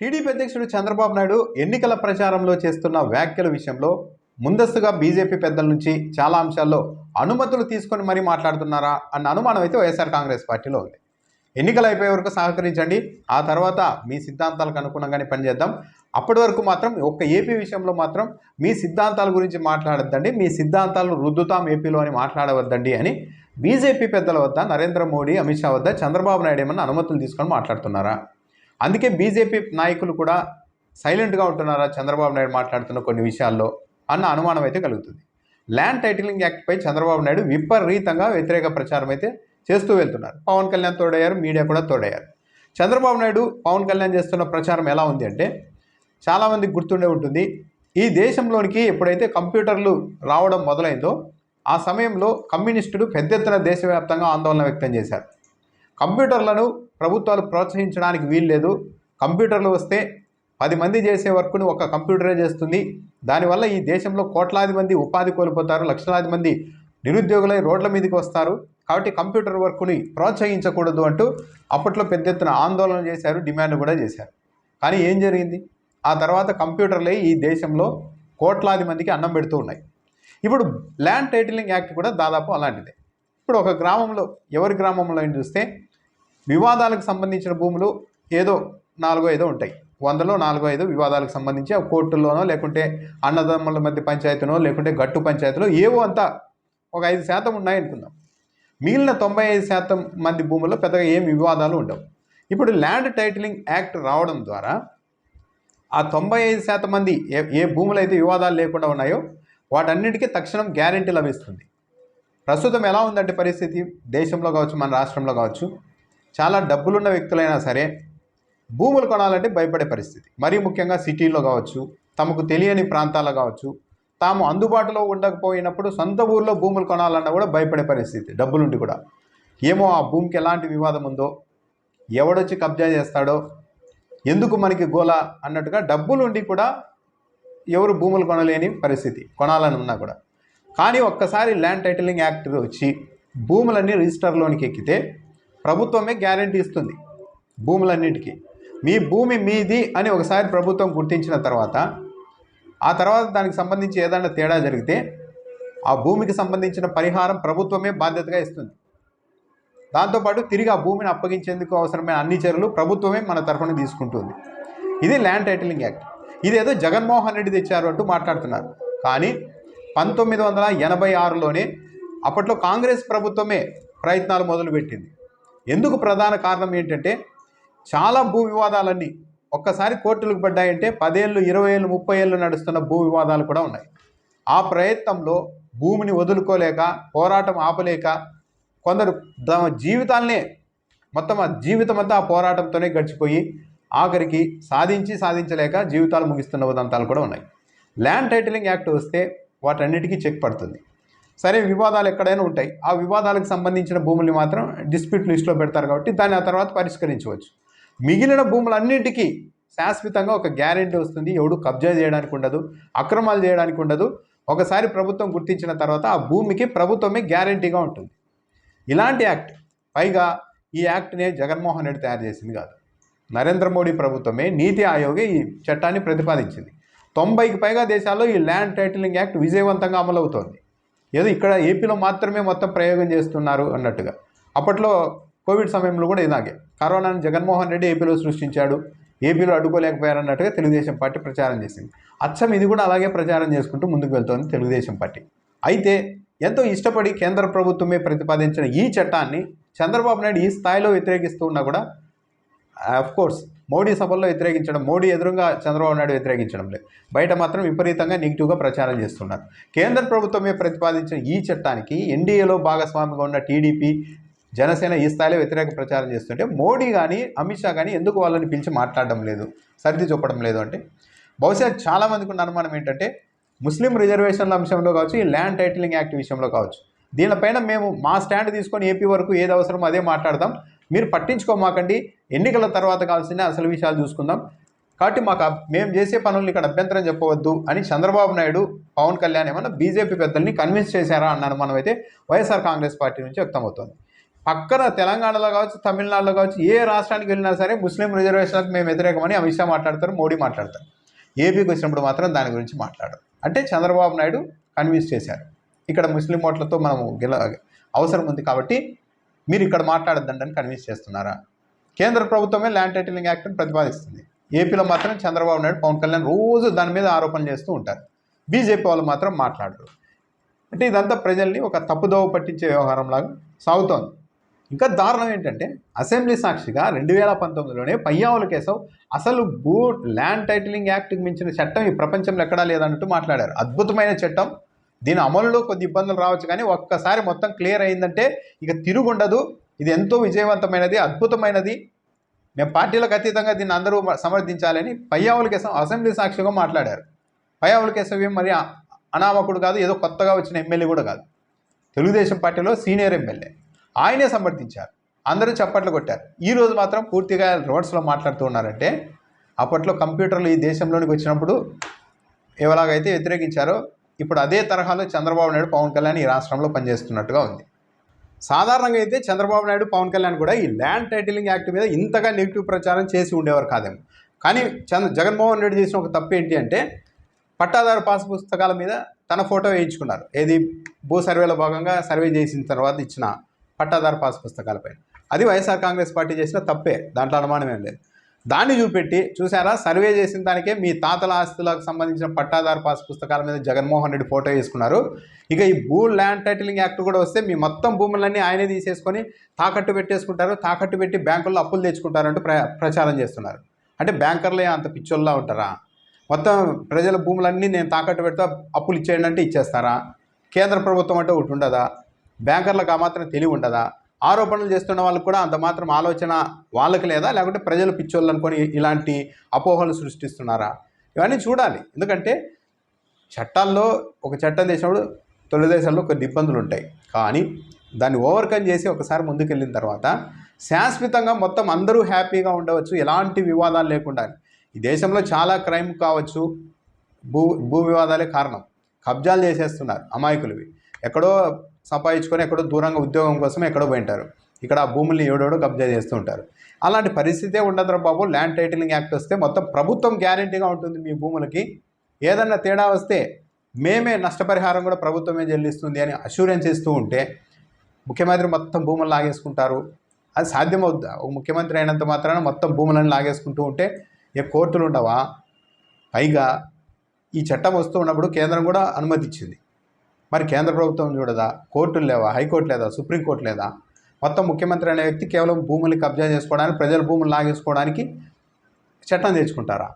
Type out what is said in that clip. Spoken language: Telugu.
టీడీపీ అధ్యక్షుడు చంద్రబాబు నాయుడు ఎన్నికల ప్రచారంలో చేస్తున్న వ్యాఖ్యల విషయంలో ముందస్తుగా బీజేపీ పెద్దల నుంచి చాలా అంశాల్లో అనుమతులు తీసుకొని మరీ మాట్లాడుతున్నారా అన్న అనుమానం అయితే వైఎస్ఆర్ కాంగ్రెస్ పార్టీలో ఉంది. ఎన్నికలు అయిపోయే వరకు సహకరించండి. ఆ తర్వాత మీ సిద్ధాంతాలకు అనుగుణంగానే పనిచేద్దాం అప్పటి వరకు మాత్రం ఒక్క ఏపీ విషయంలో మాత్రం మీ సిద్ధాంతాల గురించి మాట్లాడొద్దండి. మీ సిద్ధాంతాలను రుద్దుతాం ఏపీలో అని మాట్లాడవద్దండి అని బీజేపీ పెద్దల వద్ద నరేంద్ర మోడీ అమిత్ షా వద్ద చంద్రబాబు నాయుడు ఏమన్నా అనుమతులు తీసుకొని మాట్లాడుతున్నారా? అందుకే బీజేపీ నాయకులు కూడా సైలెంట్గా ఉంటున్నారా? చంద్రబాబు నాయుడు మాట్లాడుతున్న కొన్ని విషయాల్లో అన్న అనుమానం అయితే కలుగుతుంది. ల్యాండ్ టైటిలింగ్ యాక్ట్పై చంద్రబాబు నాయుడు విపరీతంగా వ్యతిరేక ప్రచారం అయితే చేస్తూ వెళ్తున్నారు. పవన్ కళ్యాణ్ తోడయ్యారు మీడియా కూడా తోడయ్యారు. చంద్రబాబు నాయుడు పవన్ కళ్యాణ్ చేస్తున్న ప్రచారం ఎలా ఉంది అంటే చాలామందికి గుర్తుండే ఉంటుంది. ఈ దేశంలోనికి ఎప్పుడైతే కంప్యూటర్లు రావడం మొదలైందో ఆ సమయంలో కమ్యూనిస్టులు పెద్ద ఎత్తున దేశవ్యాప్తంగా ఆందోళన వ్యక్తం చేశారు. కంప్యూటర్లను ప్రభుత్వాలు ప్రోత్సహించడానికి వీల్లేదు. కంప్యూటర్లు వస్తే పది మంది చేసే వర్క్ను ఒక కంప్యూటరే చేస్తుంది. దానివల్ల ఈ దేశంలో కోట్లాది మంది ఉపాధి కోల్పోతారు లక్షలాది మంది నిరుద్యోగులై రోడ్ల మీదకి వస్తారు. కాబట్టి కంప్యూటర్ వర్క్ని ప్రోత్సహించకూడదు అంటూ అప్పట్లో పెద్ద ఎత్తున ఆందోళన చేశారు డిమాండ్ కూడా చేశారు. కానీ ఏం జరిగింది? ఆ తర్వాత కంప్యూటర్లే ఈ దేశంలో కోట్లాది మందికి అన్నం పెడుతూ ఉన్నాయి. ఇప్పుడు ల్యాండ్ టైటిలింగ్ యాక్ట్ కూడా దాదాపు అలాంటిదే. ఇప్పుడు ఒక గ్రామంలో ఎవరి గ్రామంలో చూస్తే వివాదాలకు సంబంధించిన భూములు ఏదో నాలుగో ఐదో ఉంటాయి. వందలో నాలుగో ఐదు వివాదాలకు సంబంధించి ఆ కోర్టుల్లోనో లేకుంటే అన్నదమ్ముల మధ్య పంచాయతీనో లేకుంటే గట్టు పంచాయతీలో ఏవో అంతా ఒక ఐదు శాతం ఉన్నాయి అనుకుందాం మిగిలిన తొంభై ఐదు శాతం మంది భూముల్లో పెద్దగా ఏం వివాదాలు ఉండవు. ఇప్పుడు ల్యాండ్ టైటిలింగ్ యాక్ట్ రావడం ద్వారా ఆ తొంభై ఐదు శాతం మంది ఏ ఏ భూములు అయితే వివాదాలు లేకుండా ఉన్నాయో వాటన్నిటికీ తక్షణం గ్యారెంటీ లభిస్తుంది. ప్రస్తుతం ఎలా ఉందంటే పరిస్థితి? దేశంలో కావచ్చు మన రాష్ట్రంలో కావచ్చు. చాలా డబ్బులున్న వ్యక్తులైనా సరే భూములు కొనాలంటే భయపడే పరిస్థితి. మరీ ముఖ్యంగా సిటీలో కావచ్చు తమకు తెలియని ప్రాంతాల్లో కావచ్చు తాము అందుబాటులో ఉండకపోయినప్పుడు సొంత ఊర్లో భూములు కొనాలన్నా కూడా భయపడే పరిస్థితి డబ్బులుండి కూడా. ఏమో ఆ భూమికి ఎలాంటి వివాదం ఉందో ఎవడొచ్చి కబ్జా చేస్తాడో ఎందుకు మనకి గోల అన్నట్టుగా డబ్బులుండి కూడా ఎవరు భూములు కొనలేని పరిస్థితి కొనాలని ఉన్నా కూడా. కానీ ఒక్కసారి ల్యాండ్ టైటిలింగ్ యాక్ట్ వచ్చి భూములన్నీ రిజిస్టర్లోనికి ఎక్కితే ప్రభుత్వమే గ్యారంటీ ఇస్తుంది భూములన్నిటికీ. మీ భూమి మీది అని ఒకసారి ప్రభుత్వం గుర్తించిన తర్వాత ఆ తర్వాత దానికి సంబంధించి ఏదైనా తేడా జరిగితే ఆ భూమికి సంబంధించిన పరిహారం ప్రభుత్వమే బాధ్యతగా ఇస్తుంది. దాంతోపాటు తిరిగి ఆ భూమిని అప్పగించేందుకు అవసరమైన అన్ని చర్యలు ప్రభుత్వమే మన తరఫున తీసుకుంటుంది. ఇది ల్యాండ్ టైటిలింగ్ యాక్ట్ ఇదేదో జగన్మోహన్ రెడ్డి తెచ్చారు అంటూ మాట్లాడుతున్నారు. కానీ పంతొమ్మిది వందల ఎనభై ఆరులోనే అప్పట్లో కాంగ్రెస్ ప్రభుత్వమే ప్రయత్నాలు మొదలుపెట్టింది. ఎందుకు ప్రధాన కారణం ఏంటంటే చాలా భూ వివాదాలన్నీ ఒక్కసారి కోర్టులకు పడ్డాయంటే పదేళ్ళు ఇరవై ఏళ్ళు ముప్పై ఏళ్ళు నడుస్తున్న భూ వివాదాలు కూడా ఉన్నాయి. ఆ ప్రయత్నంలో భూమిని వదులుకోలేక పోరాటం ఆపలేక కొందరు తమ జీవితాలనే మొత్తం ఆ జీవితం అంతా ఆ పోరాటంతోనే గడిచిపోయి ఆఖరికి సాధించి సాధించలేక జీవితాలు ముగిస్తున్న ఉదంతాలు కూడా ఉన్నాయి. ల్యాండ్ టైటిలింగ్ యాక్ట్ వస్తే వాటన్నిటికీ చెక్ పడుతుంది. సరే వివాదాలు ఎక్కడైనా ఉంటాయి. ఆ వివాదాలకు సంబంధించిన భూముల్ని మాత్రం డిస్ప్యూట్ లిస్ట్లో పెడతారు కాబట్టి దాన్ని ఆ తర్వాత పరిష్కరించవచ్చు. మిగిలిన భూములన్నిటికీ శాశ్వతంగా ఒక గ్యారెంటీ వస్తుంది. ఎవడు కబ్జా చేయడానికి ఉండదు అక్రమాలు చేయడానికి ఉండదు. ఒకసారి ప్రభుత్వం గుర్తించిన తర్వాత ఆ భూమికి ప్రభుత్వమే గ్యారెంటీగా ఉంటుంది. ఇలాంటి యాక్ట్ పైగా ఈ యాక్ట్నే జగన్మోహన్ రెడ్డి తయారు చేసింది కాదు. నరేంద్ర మోడీ ప్రభుత్వమే నీతి ఆయోగే ఈ చట్టాన్ని ప్రతిపాదించింది. తొంభైకి పైగా దేశాల్లో ఈ ల్యాండ్ టైటిలింగ్ యాక్ట్ విజయవంతంగా అమలవుతోంది. ఏదో ఇక్కడ ఏపీలో మాత్రమే మొత్తం ప్రయోగం చేస్తున్నారు అన్నట్టుగా. అప్పట్లో కోవిడ్ సమయంలో కూడా ఇలాగే. కరోనాను జగన్మోహన్ రెడ్డి ఏపీలో సృష్టించాడు. ఏపీలో అడ్డుకోలేకపోయారన్నట్టుగా తెలుగుదేశం పార్టీ ప్రచారం చేసింది. అచ్చం ఇది కూడా అలాగే ప్రచారం చేసుకుంటూ ముందుకు వెళ్తోంది తెలుగుదేశం పార్టీ. అయితే ఎంతో ఇష్టపడి కేంద్ర ప్రభుత్వమే ప్రతిపాదించిన ఈ చట్టాన్ని చంద్రబాబు నాయుడు ఈ స్థాయిలో వ్యతిరేకిస్తూ ఉన్నా కూడా ఆఫ్ కోర్స్ మోడీ సభల్లో వ్యతిరేకించడం మోడీ ఎదురుగా చంద్రబాబు నాయుడు వ్యతిరేకించడం లేదు. బయట మాత్రం విపరీతంగా నెగిటివ్గా ప్రచారం చేస్తున్నారు. కేంద్ర ప్రభుత్వమే ప్రతిపాదించిన ఈ చట్టానికి ఎన్డీఏలో భాగస్వామిగా ఉన్న టీడీపీ జనసేన ఈ స్థాయిలో వ్యతిరేక ప్రచారం చేస్తుంటే మోడీ కానీ అమిత్ షా కానీ ఎందుకు వాళ్ళని పిలిచి మాట్లాడడం లేదు సర్ది చూపడం లేదు అంటే? బహుశా చాలామందికి ఉన్న అనుమానం ఏంటంటే ముస్లిం రిజర్వేషన్ల అంశంలో కావచ్చు ఈ ల్యాండ్ టైటిలింగ్ యాక్ట్ విషయంలో కావచ్చు. దీనిపైన మేము మా స్టాండ్ తీసుకొని ఏపీ వరకు ఏది అవసరమో అదే మాట్లాడదాం. మీరు పట్టించుకోమాకండి. ఎన్నికల తర్వాత కావాల్సిన అసలు విషయాలు చూసుకుందాం. కాబట్టి మాకు మేము చేసే పనులు ఇక్కడ అభ్యంతరం చెప్పవద్దు అని చంద్రబాబు నాయుడు పవన్ కళ్యాణ్ ఏమన్నా బీజేపీ పెద్దల్ని కన్విన్స్ చేశారా అన్నాను మనమైతే అయితే వైఎస్ఆర్ కాంగ్రెస్ పార్టీ నుంచి వ్యక్తమవుతోంది. పక్కన తెలంగాణలో కావచ్చు తమిళనాడులో కావచ్చు ఏ రాష్ట్రానికి వెళ్ళినా సరే ముస్లిం రిజర్వేషన్లకు మేము వ్యతిరేకమని అమిత్ షా మాట్లాడతారు మోడీ మాట్లాడతారు. ఏపీకి వచ్చినప్పుడు మాత్రం దాని గురించి మాట్లాడరు. అంటే చంద్రబాబు నాయుడు కన్విన్స్ చేశారు. ఇక్కడ ముస్లిం ఓట్లతో మనము గెల అవసరం ఉంది కాబట్టి మీరు ఇక్కడ మాట్లాడద్దండి అని కన్విన్స్ చేస్తున్నారా? కేంద్ర ప్రభుత్వమే ల్యాండ్ టైటిలింగ్ యాక్ట్ని ప్రతిపాదిస్తుంది. ఏపీలో మాత్రం చంద్రబాబు నాయుడు పవన్ కళ్యాణ్ రోజు దాని మీద ఆరోపణలు చేస్తూ ఉంటారు. బీజేపీ వాళ్ళు మాత్రం మాట్లాడరు. అంటే ఇదంతా ప్రజల్ని ఒక తప్పుదోవ పట్టించే వ్యవహారం లాగా సాగుతోంది. ఇంకా దారుణం ఏంటంటే అసెంబ్లీ సాక్షిగా రెండు వేల పంతొమ్మిదిలోనే పయ్యావుల కేశవ్ అసలు భూ ల్యాండ్ టైటిలింగ్ యాక్ట్కి మించిన చట్టం ఈ ప్రపంచంలో ఎక్కడా లేదన్నట్టు మాట్లాడారు. అద్భుతమైన చట్టం. దీని అమలులో కొద్ది ఇబ్బందులు రావచ్చు కానీ ఒక్కసారి మొత్తం క్లియర్ అయిందంటే ఇక తిరుగుండదు ఇది ఎంతో విజయవంతమైనది అద్భుతమైనది. మేము పార్టీలకు అతీతంగా దీన్ని అందరూ సమర్థించాలని పయ్యావుల కేసం అసెంబ్లీ సాక్షిగా మాట్లాడారు. పయ్యావుల కేశవ్ మరి అనామకుడు కాదు ఏదో కొత్తగా వచ్చిన ఎమ్మెల్యే కూడా కాదు. తెలుగుదేశం పార్టీలో సీనియర్ ఎమ్మెల్యే. ఆయనే సమర్థించారు. అందరూ చప్పట్లు కొట్టారు. ఈరోజు మాత్రం పూర్తిగా రోడ్స్లో మాట్లాడుతూ ఉన్నారంటే అప్పట్లో కంప్యూటర్లు ఈ దేశంలోనికి వచ్చినప్పుడు ఎలాగైతే వ్యతిరేకించారో ఇప్పుడు అదే తరహాలో చంద్రబాబు నాయుడు పవన్ కళ్యాణ్ ఈ రాష్ట్రంలో పనిచేస్తున్నట్టుగా ఉంది. సాధారణంగా అయితే చంద్రబాబు నాయుడు పవన్ కళ్యాణ్ కూడా ఈ ల్యాండ్ టైటిలింగ్ యాక్ట్ మీద ఇంతగా నెగిటివ్ ప్రచారం చేసి ఉండేవారు కాదేమో. కానీ చంద్ర జగన్మోహన్ రెడ్డి చేసిన ఒక తప్పు ఏంటి అంటే పట్టాదారు పాస్ పుస్తకాల మీద తన ఫోటో వేయించుకున్నారు. ఏది? భూ సర్వేలో భాగంగా సర్వే చేసిన తర్వాత ఇచ్చిన పట్టాదారు పాస్ పుస్తకాలపై అది వైఎస్ఆర్ కాంగ్రెస్ పార్టీ చేసిన తప్పే. దాంట్లో అనుమానం ఏం లేదు. దాన్ని చూపెట్టి చూసారా సర్వే చేసిన దానికే మీ తాతల ఆస్తులకు సంబంధించిన పట్టాదారు పాస్ పుస్తకాల మీద జగన్మోహన్ రెడ్డి ఫోటో వేసుకున్నారు. ఇక ఈ భూ ల్యాండ్ టైటిలింగ్ యాక్ట్ కూడా వస్తే మీ మొత్తం భూములన్నీ ఆయనే తీసేసుకొని తాకట్టు పెట్టేసుకుంటారు. తాకట్టు పెట్టి బ్యాంకుల్లో అప్పులు తెచ్చుకుంటారంటూ ప్ర ప్రచారం చేస్తున్నారు. అంటే బ్యాంకర్లే అంత పిచ్చోల్లా ఉంటారా? మొత్తం ప్రజల భూములన్నీ నేను తాకట్టు పెడతా అప్పులు ఇచ్చేయండి అంటే ఇచ్చేస్తారా? కేంద్ర ప్రభుత్వం అంటే ఒకటి ఉండదా? బ్యాంకర్లకు ఆ మాత్రం తెలివి ఉండదా? ఆరోపణలు చేస్తున్న వాళ్ళకు కూడా అంత మాత్రం ఆలోచన వాళ్ళకి లేదా? లేకుంటే ప్రజలు పిచ్చోళ్ళు అనుకొని ఇలాంటి అపోహలు సృష్టిస్తున్నారా? ఇవన్నీ చూడాలి. ఎందుకంటే చట్టాల్లో ఒక చట్టం చేసినప్పుడు తొలి దేశాల్లో కొన్ని ఇబ్బందులు ఉంటాయి. కానీ దాన్ని ఓవర్కమ్ చేసి ఒకసారి ముందుకెళ్ళిన తర్వాత శాశ్వతంగా మొత్తం అందరూ హ్యాపీగా ఉండవచ్చు. ఎలాంటి వివాదాలు లేకుండా. ఈ దేశంలో చాలా క్రైమ్ కావచ్చు. భూ భూ వివాదాలే కారణం. కబ్జాలు చేసేస్తున్నారు అమాయకులవి. ఎక్కడో సంపాదించుకొని ఎక్కడో దూరంగా ఉద్యోగం కోసం ఎక్కడో పోయింటారు. ఇక్కడ ఆ భూముల్ని ఏడోడో కబ్జా చేస్తూ ఉంటారు. అలాంటి పరిస్థితే ఉండదురా బాబు. ల్యాండ్ టైటిలింగ్ యాక్ట్ వస్తే మొత్తం ప్రభుత్వం గ్యారంటీగా ఉంటుంది మీ భూములకి. ఏదన్నా తేడా వస్తే మేమే నష్టపరిహారం కూడా ప్రభుత్వమే చెల్లిస్తుంది అని అష్యూరెన్స్ ఇస్తూ ఉంటే ముఖ్యమంత్రి మొత్తం భూములు లాగేసుకుంటారు. అది సాధ్యమవుద్దా? ఒక ముఖ్యమంత్రి అయినంత మాత్రాన మొత్తం భూములను లాగేసుకుంటూ ఉంటే ఏ కోర్టులు ఉండవా? పైగా ఈ చట్టం వస్తూ ఉన్నప్పుడు కేంద్రం కూడా అనుమతి ఇచ్చింది మరి కేంద్ర ప్రభుత్వం చూడదా? కోర్టులు లేవా? హైకోర్టు లేదా? సుప్రీంకోర్టు లేదా? మొత్తం ముఖ్యమంత్రి అనే వ్యక్తి కేవలం భూములు కబ్జా చేసుకోవడానికి ప్రజల భూములు లాగేసుకోవడానికి చట్టం తెచ్చుకుంటారా?